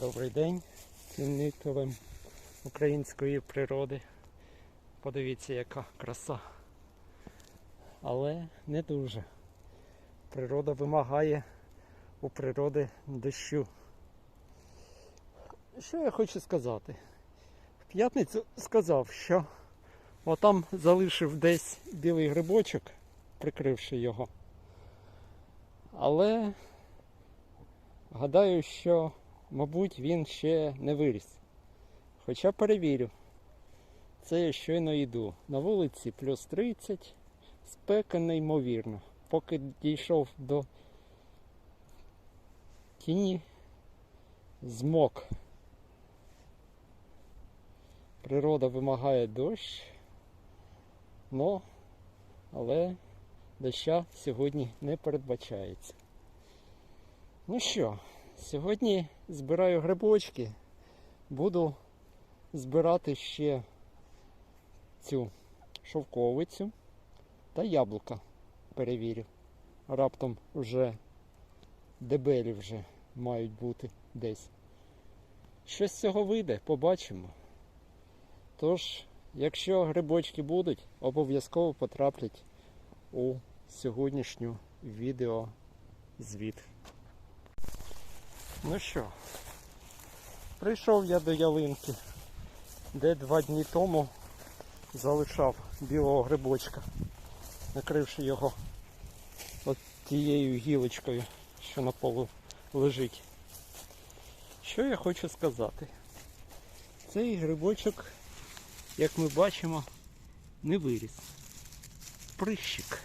Добрий день цінителям української природи. Подивіться, яка краса. Але не дуже. Природа вимагає у природи дощу. Що я хочу сказати? В п'ятницю сказав, що отам залишив десь білий грибочок, прикривши його. Але гадаю, що Мабуть, він ще не виріс. Хоча перевірю. Це я щойно йду. На вулиці плюс 30, спека неймовірно. Поки дійшов до тіні, змок. Природа вимагає дощ, но, але доща сьогодні не передбачається. Ну що? Сьогодні збираю грибочки, буду збирати ще цю шовковицю та яблука. Перевірю. Раптом вже дебелі вже мають бути десь. Що з цього вийде, побачимо. Тож, якщо грибочки будуть, обов'язково потраплять у сьогоднішню відео звіт. Ну що, прийшов я до ялинки, де два дні тому залишав білого грибочка, накривши його от тією гілочкою, що на полу лежить. Що я хочу сказати? Цей грибочок, як ми бачимо, не виріс. Прищик.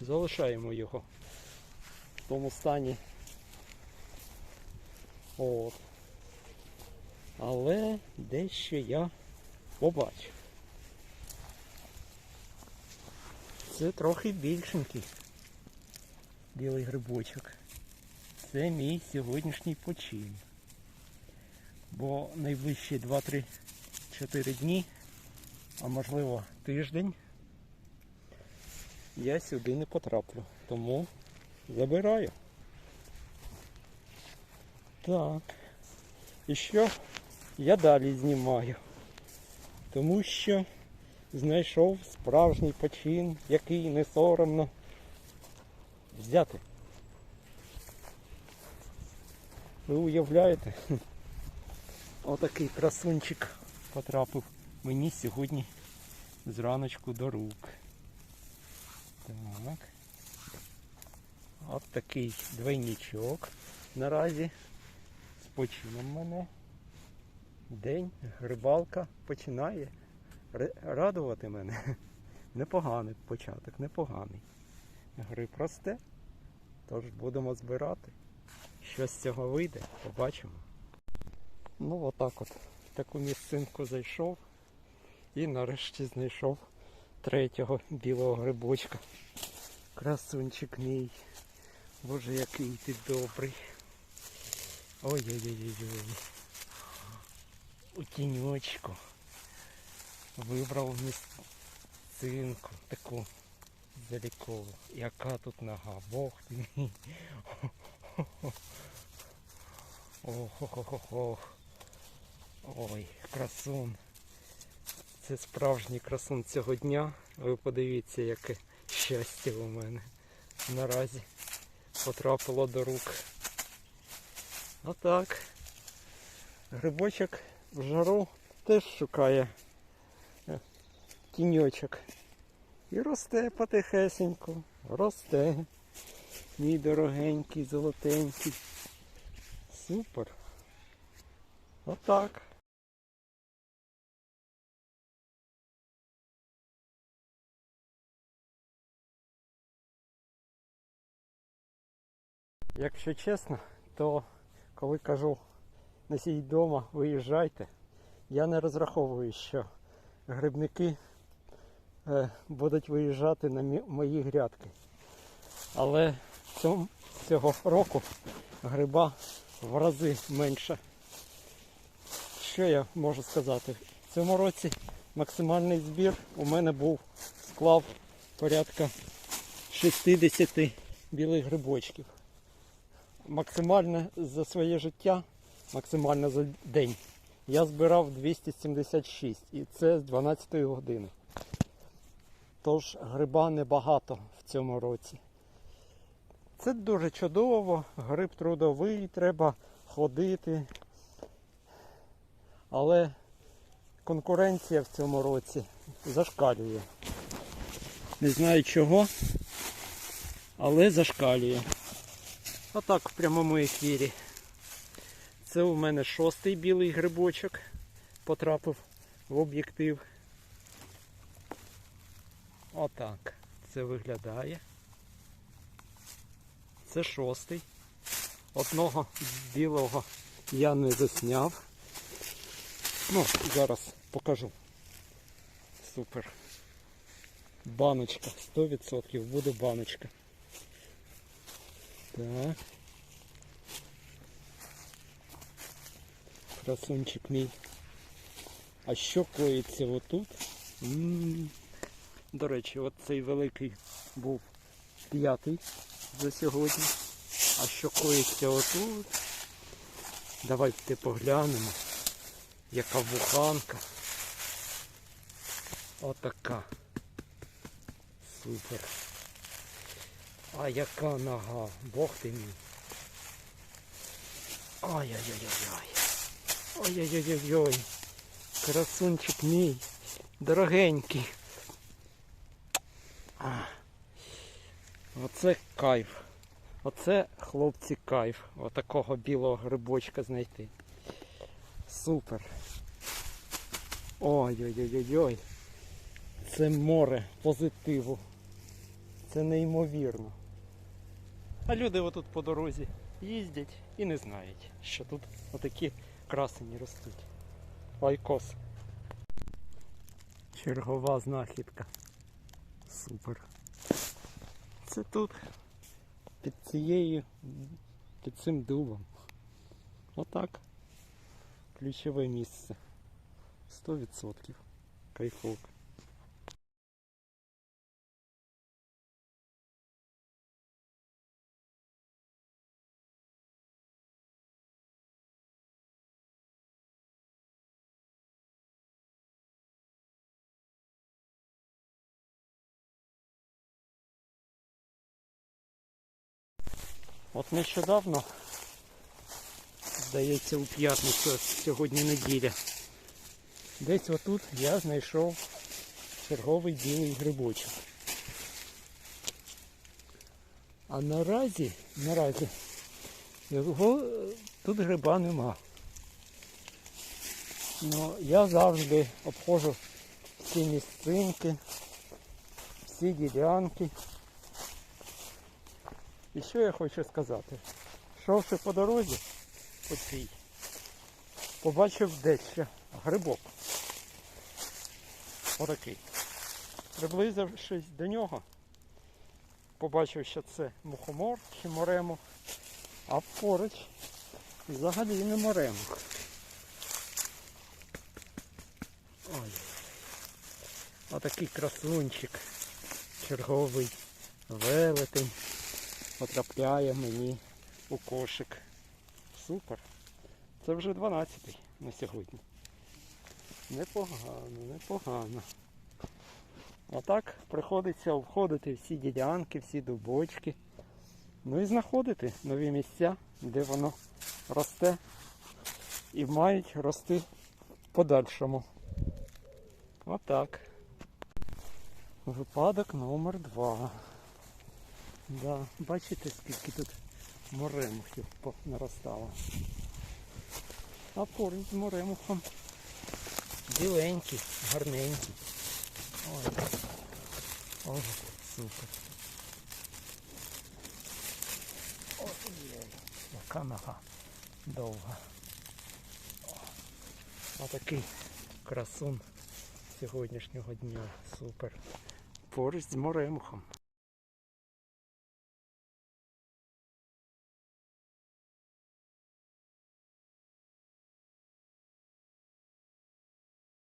Залишаємо його тому стані. От. Але дещо я побачив. Це трохи більшенький білий грибочок. Це мій сьогоднішній почин. Бо найближчі 2-3-4 дні, а можливо тиждень, я сюди не потраплю. Тому Забираю. Так. І що я далі знімаю? Тому що знайшов справжній почин, який не соромно взяти. Ви уявляєте? Отакий красунчик потрапив мені сьогодні зраночку до рук. Так. От такий двойничок наразі з почином мене. День грибалка починає радувати мене. Непоганий початок, непоганий. Гриб росте, тож будемо збирати. Що з цього вийде, побачимо. Ну отак от в таку місцинку зайшов і нарешті знайшов третього білого грибочка. Красунчик мій. Боже, який ти добрий. Ой-ой-ой-ой. У тіньочку. Вибрав місцинку таку залікову. Яка тут нога? Бог ти мій. Ох-ох-ох-ох. Ой, красун. Це справжній красун цього дня. Ви подивіться, яке щастя у мене наразі потрапило до рук. Отак. Грибочок в жару теж шукає е, тіньочок. І росте потихесенько, росте. Мій дорогенький, золотенький. Супер. Отак. Якщо чесно, то коли кажу носіть вдома, виїжджайте, я не розраховую, що грибники е, будуть виїжджати на мої грядки. Але цьому, цього року гриба в рази менше. Що я можу сказати? В цьому році максимальний збір у мене був склав порядка 60 білих грибочків. Максимально за своє життя, максимально за день. Я збирав 276 і це з 12 години. Тож гриба небагато в цьому році. Це дуже чудово, гриб трудовий, треба ходити. Але конкуренція в цьому році зашкалює. Не знаю чого, але зашкалює. Отак в прямому ефірі. Це у мене шостий білий грибочок потрапив в об'єктив. Отак це виглядає. Це шостий. Одного білого я не засняв. Ну, зараз покажу. Супер. Баночка. 100% буде баночка. Так. Красунчик мій. А що коїться отут? М. До речі, от цей великий був п'ятий за сьогодні. А що коїться отут? Давайте поглянемо. Яка буханка. Отака. Супер. А яка нога, бог ти мій. Ай-яй-яй-яй. Ой-ой-ой-ой. Красунчик мій. Дорогенький. Оце кайф. Оце хлопці кайф. Отакого білого грибочка знайти. Супер. Ой-ой-ой-ой. Це море позитиву. Це неймовірно. А люди отут по дорозі їздять і не знають, що тут отакі красені ростуть. Лайкос. Чергова знахідка. Супер. Це тут під цією, під цим дубом. Отак. Ключове місце. 100%. Кайфок. От нещодавно, здається, у п'ятницю, сьогодні неділя. Десь отут я знайшов черговий білий грибочок. А наразі, наразі, його е, тут гриба нема. Ну, я завжди обходжу всі місцинки, всі ділянки. І що я хочу сказати? Йшовши по дорозі, по цій, побачив дещо грибок. Отакий. Приблизившись до нього, побачив, що це мухомор чи моремух, а поруч взагалі не моремух. Ой. Отакий красунчик, черговий велетень потрапляє мені у кошик. Супер. Це вже 12-й на сьогодні. Непогано, непогано. А так приходиться обходити всі ділянки, всі дубочки. Ну і знаходити нові місця, де воно росте і мають рости в подальшому. Отак. Випадок номер два. Да, бачите, скільки тут моремухів наростало. А поруч з моремухом біленький, гарненький. Ой, ой, супер. Ой, яка нога довга. Отакий красун сьогоднішнього дня. Супер. Поруч з моремухом.